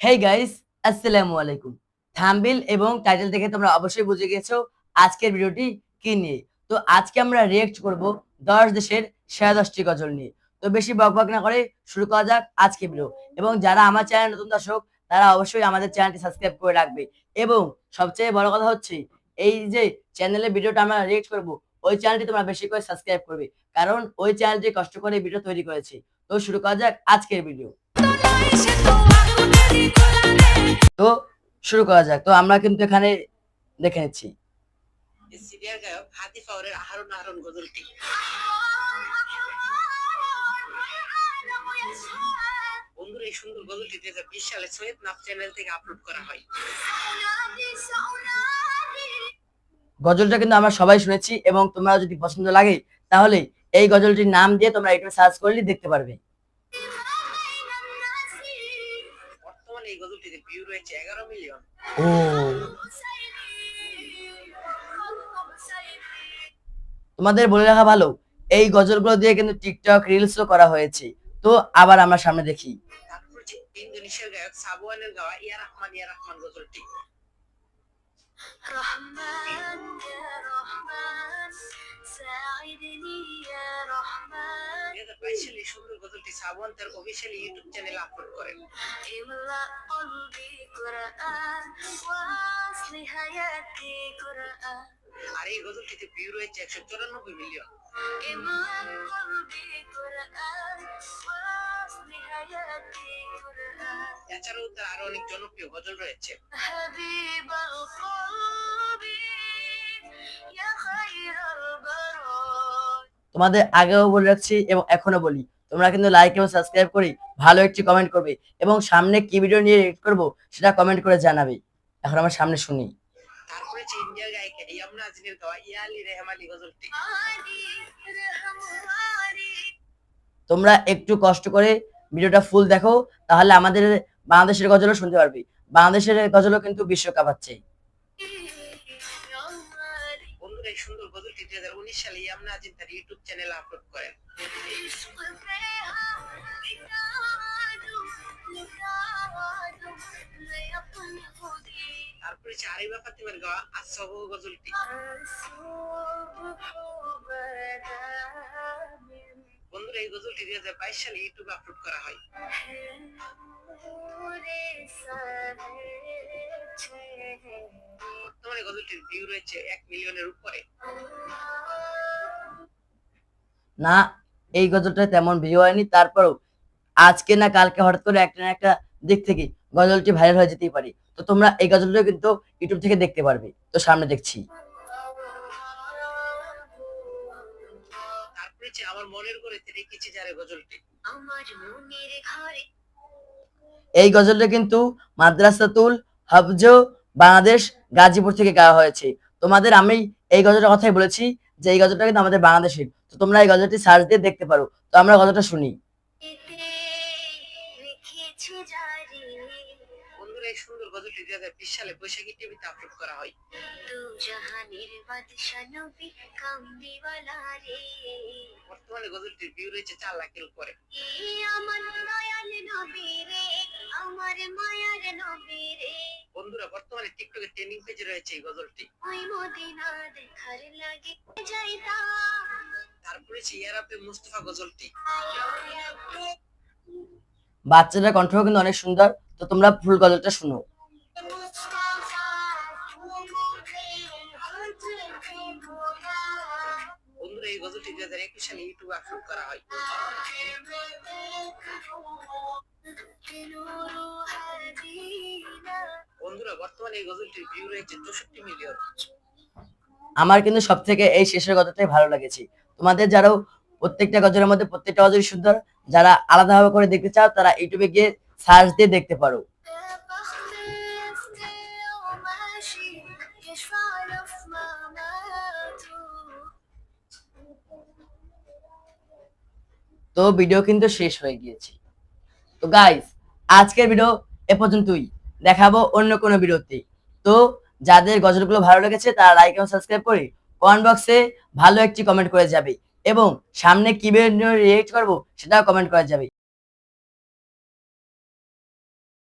Hey guys আসসালামু আলাইকুম থাম্বিল এবং টাইটেল দেখে তোমরা অবশ্যই বুঝে গেছো আজকের ভিডিওটি কি নিয়ে। তো আজকে আমরা রিয়েক্ট করব দশ দেশের সেরা দশটি গজল নিয়ে। তো বেশি বকবক না করে শুরু করা যাক আজকে ভিডিও এবং যারা আমার চ্যানেল নতুন দর্শক, তারা অবশ্যই আমাদের চ্যানেলটি সাবস্ক্রাইব করে রাখবে। এবং সবচেয়ে বড় কথা হচ্ছে, এই যে চ্যানেলে ভিডিওটা আমরা রিয়েক্ট করব, ওই চ্যানেলটি তোমরা বেশি করে সাবস্ক্রাইব করবে। কারণ ওই চ্যানেলটি কষ্ট করে ভিডিও তৈরি করেছে। তো শুরু করা যাক আজকের ভিডিও তো শুরু করা যাক। তো আমরা কিন্তু এখানে দেখে নিচ্ছি। সিরিয়ার গায়ক হাতি ফাওরের আহরণ আহরণ গজলটি। বন্ধুরা এই সুন্দর গজলটি দুই হাজার বিশ সালে সৈয়দ নাফ চ্যানেল থেকে আপলোড করা হয়। গজলটা কিন্তু আমরা সবাই শুনেছি এবং তোমরা যদি পছন্দ লাগে তাহলে এই গজলটির নাম দিয়ে তোমরা ইউটিউবে সার্চ করলে দেখতে পারবে। এই গজলটিতে ভিউ রয়েছে এগারো মিলিয়ন ও তোমাদের বলে রাখা ভালো এই গজলগুলো দিয়ে কিন্তু টিকটক রিলসও করা হয়েছে তো আবার আমরা সামনে দেখি তারপর হচ্ছে ইন্দোনেশিয়ার গায়ক সাবওয়ানের গাওয়া ইয়া রহমান ইয়া রহমান গজলটি رحمن يا رحمن ساعدني يا رحمن স্পেশালি সুন্দর গজলটি শ্রাবণ তার অফিসিয়াল ইউটিউব চ্যানেলে আপলোড করেন আর এই গজলটিতে ভিউ রয়েছে একশো চুরানব্বই মিলিয়ন এছাড়াও তার আরও অনেক জনপ্রিয় গজল রয়েছে। হাবিবা তোমাদের আগেও বলে রাখছি এবং এখনও বলি তোমরা কিন্তু লাইক এবং সাবস্ক্রাইব করে ভালো একটি কমেন্ট করবে এবং সামনে কি ভিডিও নিয়ে রেড করব সেটা কমেন্ট করে জানাবে। এখন আমার সামনে শুনি। তারপরে যে ইন্ডিয়ার গায়িকা ইয়ামনা আজিনের গাওয়া ইয়ালি রেহম আলী গজল তোমরা একটু কষ্ট করে ভিডিওটা ফুল দেখো তাহলে আমাদের বাংলাদেশের গজলও শুনতে পারবে। বাংলাদেশের গজলও কিন্তু বিশ্বকাপ আছে। এই সুন্দর গজলটি দুই হাজার উনিশ সালে ইয়ামনা আজিম তার ইউটিউব চ্যানেল আপলোড করেন। তারপরে হচ্ছে আরিবা ফাতিমার গাওয়া আসব গজলটি। বন্ধুরা, এই গজলটি দুই হাজার বাইশ সালে ইউটিউবে আপলোড করা হয়। সারে ছবিটির ভিউ রয়েছে এক মিলিয়নের উপরে। না এই গজলটা তেমন ভিউ হয়নি। তারপরও আজকে না কালকে হঠাৎ করে একটা না একটা দিক থেকে গজলটি ভাইরাল হয়ে যেতেই পারে। তো তোমরা এই গজলটা কিন্তু ইউটিউব থেকে দেখতে পারবে। তো সামনে দেখছি। এই গজলটা কিন্তু মাদ্রাসাতুল হাফজ বাংলাদেশ গাজীপুর থেকে গাওয়া হয়েছে। তোমাদের আমি এই গজলটার কথাই বলেছি যে এই গজলটা কিন্তু আমাদের বাংলাদেশের। তো তোমরা এই গজলটি সার্চ দিয়ে দেখতে পারো। তো আমরা গজলটা শুনি। এতে রেখেছি জারি বন্ধুরা এই সুন্দর গজলটি দুই হাজার বিশ সালে বৈশাখী টিভিতে আপলোড করা হয়। তু জাহানের বাদশা নবী কামদিওয়ালা রে বর্তমানে গজলটির ভিউ রয়েছে চার লাখের উপরে আমার দয়াল নবী রে আমার মায়ার নবী রে বন্ধুরা বর্তমানে টিকটকে ট্রেনিং পেজে রয়েছে এই গজলটি। ওই মদিনা দেখার লাগে যাইতা তারপরে ইয়ারাপে মুস্তফা গজলটি। বাচ্চাদের কণ্ঠ কিন্তু অনেক সুন্দর। তো তোমরা ফুল গজলটা শুনো। বন্ধুরা এই গজলটি দুই হাজার একুশ সালে ইউটিউবে আপলোড করা হয়। আমার কিন্তু সব থেকে এই শেষের গজলটাই ভালো লেগেছে। তোমাদের যারাও প্রত্যেকটা গজলের মধ্যে প্রত্যেকটা গজল সুন্দর, যারা আলাদাভাবে করে দেখতে চাও, তারা ইউটিউবে গিয়ে সার্চ দিয়ে দেখতে পারো। তো ভিডিও কিন্তু শেষ হয়ে গিয়েছে। তো গাইস আজকের ভিডিও এ পর্যন্তই। দেখাবো অন্য কোনো বিরতি। তো যাদের গজলগুলো ভালো লেগেছে, তারা লাইক এবং সাবস্ক্রাইব করে কমেন্ট বক্সে ভালো একটি কমেন্ট করে যাবে এবং সামনে কি রিয়েক্ট করব, সেটাও কমেন্ট করা যাবে।